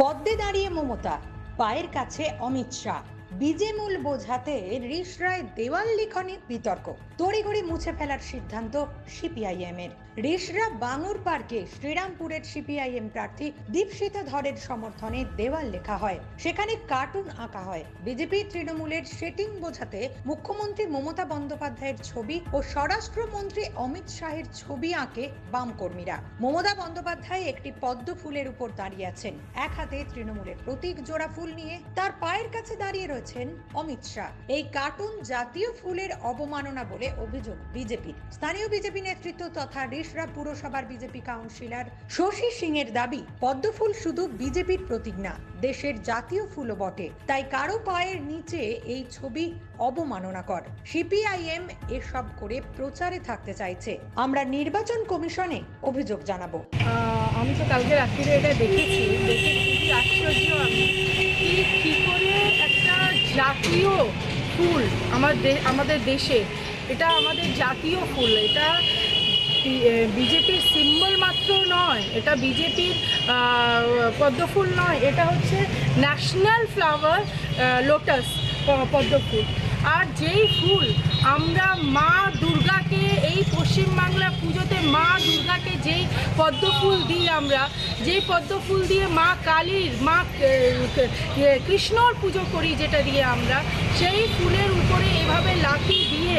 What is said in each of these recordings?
পদ্মে দাঁড়িয়ে মমতা পায়ের কাছে অমিত শাহ। বিজেমূল বোঝাতে রিস রায় দেওয়াল লিখনে বিতর্ক। তড়িঘড়ি মুছে ফেলার সিদ্ধান্ত সিপিআইএম এর রিসরা বাঙুর পার্কে শ্রীরামপুরের সিপিআইএম প্রার্থী দীপশিতা ধরের সমর্থনে দেওয়াল লেখা হয়। সেখানে কার্টুন আঁকা হয়। বিজেপি তৃণমূলের সেটিং বোঝাতে মুখ্যমন্ত্রী মমতা বন্দ্যোপাধ্যায়ের ছবি ও স্বরাষ্ট্রমন্ত্রী অমিত শাহের ছবি আঁকে বাম কর্মীরা মমতা বন্দ্যোপাধ্যায় একটি পদ্ম ফুলের উপর দাঁড়িয়ে আছেন। এক হাতে তৃণমূলের প্রতীক জোড়া ফুল নিয়ে তার পায়ের কাছে দাঁড়িয়ে রয়েছেন অমিত শাহ। এই কার্টুন জাতীয় ফুলের অবমাননা বলে অভিযোগ বিজেপির। স্থানীয় বিজেপি নেতৃত্ব তথা রিসরা পুরসভার বিজেপি কাউন্সিলর শশী সিং এর দাবি, পদ্মফুল শুধু বিজেপির প্রতীক না, দেশের জাতীয় ফুলও বটে। তাই কারও পায়ের নিচে এই ছবি অবমাননাকর। সিপিআইএম এসব করে প্রচারে থাকতে চাইছে। আমরা নির্বাচন কমিশনে অভিযোগ জানাব। আমি তো কালকে রাত্রিরে এটা দেখেছি। দেখে খুবই আশ্চর্য আমি। করে জাতীয় ফুল আমাদের আমাদের দেশে। এটা আমাদের জাতীয় ফুল, এটা বিজেপির সিম্বল মাত্র নয়, এটা বিজেপির পদ্মফুল নয়, এটা হচ্ছে ন্যাশনাল ফ্লাওয়ার লোটাস পদ্মফুল। আর যেই ফুল, আমরা মা দুর্গাকে এই পশ্চিমবাংলা পুজোতে মা দুর্গাকে যেই পদ্ম ফুল দিই আমরা, যেই পদ্ম ফুল দিয়ে মা কালীর, মা কৃষ্ণর পুজো করি যেটা দিয়ে আমরা, সেই ফুলের উপরে এভাবে লাঠি দিয়ে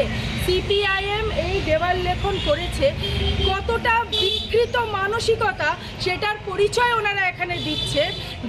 সিপিআইএম এই দেওয়াল লেখন করেছে, কতটা বিকৃত মানসিকতা সেটার পরিচয় ওনারা এখানে দিচ্ছে,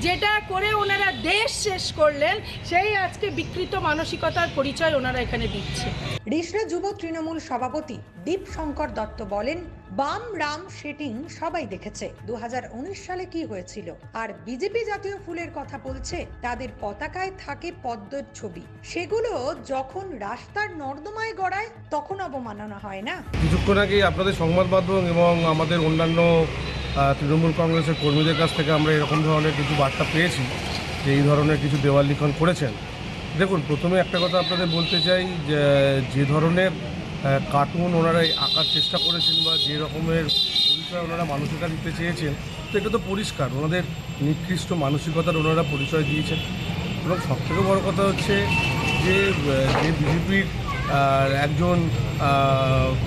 যেটা করে ওনারা দেশ শেষ করলেন, সেই আজকে বিকৃত মানসিকতার পরিচয় ওনারা এখানে দিচ্ছে। রিসরা যুব তৃণমূল সভাপতি দীপ শঙ্কর দত্ত বলেন, বাম রাম সেটিং সবাই দেখেছে দু হাজার উনিশ সালে কি হয়েছিল? আর বিজেপি জাতীয় ফুলের কথা বলছে, তাদের পতাকায় থাকে পদ্মের ছবি। সেগুলো যখন রাস্তার নর্দমায় গড়ায়, তখন অবমাননা হয় না। কিছুক্ষণ আগেই আপনাদের সংবাদ মাধ্যম এবং আমাদের অন্যান্য তৃণমূল কংগ্রেসের কর্মীদের কাছ থেকে আমরা এরকম ধরনের কিছু বার্তা পেয়েছি যে এই ধরনের কিছু দেওয়াল লিখন করেছেন। দেখুন, প্রথমে একটা কথা আপনাদের বলতে চাই যে যে ধরনের কার্টুন ওনারা আঁকার চেষ্টা করেছেন বা যে রকমের পরিচয় ওনারা মানসিকতা দিতে চেয়েছেন, তো এটা তো পরিষ্কার। ওনাদের নিকৃষ্ট মানসিকতার ওনারা পরিচয় দিয়েছেন। এবং সবথেকে বড় কথা হচ্ছে যে যে বিজেপির একজন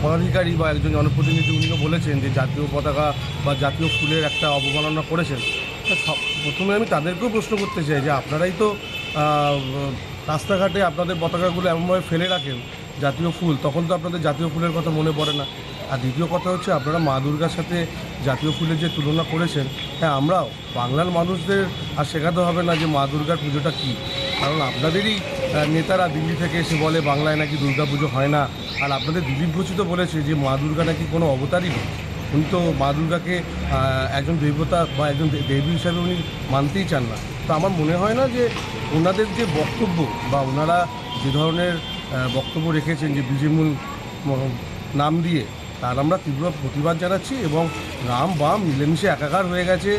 পদাধিকারী বা একজন জনপ্রতিনিধি উনিও বলেছেন যে জাতীয় পতাকা বা জাতীয় ফুলের একটা অবমাননা করেছেন। প্রথমে আমি তাদেরকেও প্রশ্ন করতে চাই যে আপনারাই তো রাস্তাঘাটে আপনাদের পতাকাগুলো এমনভাবে ফেলে রাখেন জাতীয় ফুল, তখন তো আপনাদের জাতীয় ফুলের কথা মনে পড়ে না। আর দ্বিতীয় কথা হচ্ছে আপনারা মা দুর্গার সাথে জাতীয় ফুলের যে তুলনা করেছেন হ্যাঁ আমরাও বাংলার মানুষদের আর শেখাতে হবে না যে মা দুর্গার পুজোটা কী। কারণ আপনাদেরই নেতারা দিল্লি থেকে এসে বলে বাংলায় নাকি দুর্গা পুজো হয় না। আর আপনাদের দিলীপ ঘোষই তো বলেছে যে মা দুর্গা নাকি কোনো অবতারই নেই উনি তো মা দুর্গাকে একজন দেবতা বা একজন দেবী হিসাবে উনি মানতেই চান না। তো আমার মনে হয় না যে ওনাদের যে বক্তব্য বা ওনারা যে ধরনের বক্তব্য রেখেছেন যে বিজেমূল নাম দিয়ে, তার আমরা তীব্র প্রতিবাদ জানাচ্ছি এবং রাম বাম মিলেমিশে একাকার হয়ে গেছে।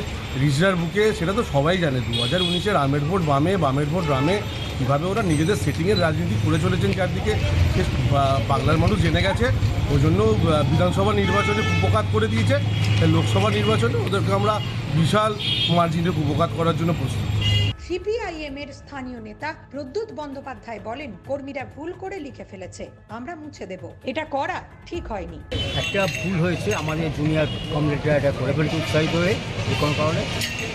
রিজরার বুকে, সেটা তো সবাই জানে, দু হাজার উনিশে রামের ভোট বামে, বামের ভোট রামে, কীভাবে ওরা নিজেদের সেটিংয়ের রাজনীতি করে চলেছেন চারদিকে সে বাংলার মানুষ জেনে গেছে। ওই জন্য বিধানসভা নির্বাচনে কুপকাত করে দিয়েছে। লোকসভা নির্বাচনে ওদেরকে আমরা বিশাল মার্জিনে কুপকাত করার জন্য প্রস্তুত। সিপিআইএম এর স্থানীয় নেতা প্রদ্যুৎ বন্দ্যোপাধ্যায় বলেন কর্মীরা ভুল করে লিখে ফেলেছে আমরা মুছে দেব। এটা করা ঠিক হয়নি। একটা ভুল হয়েছে আমাদের জুনিয়র কমিউনিটিরা এটা করে ফেলতে উৎসাহিত হয়ে যে কোনো কারণে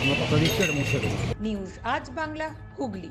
আমরা কথা দিচ্ছি এটা মুছে দেব। নিউজ আজ বাংলা হুগলি।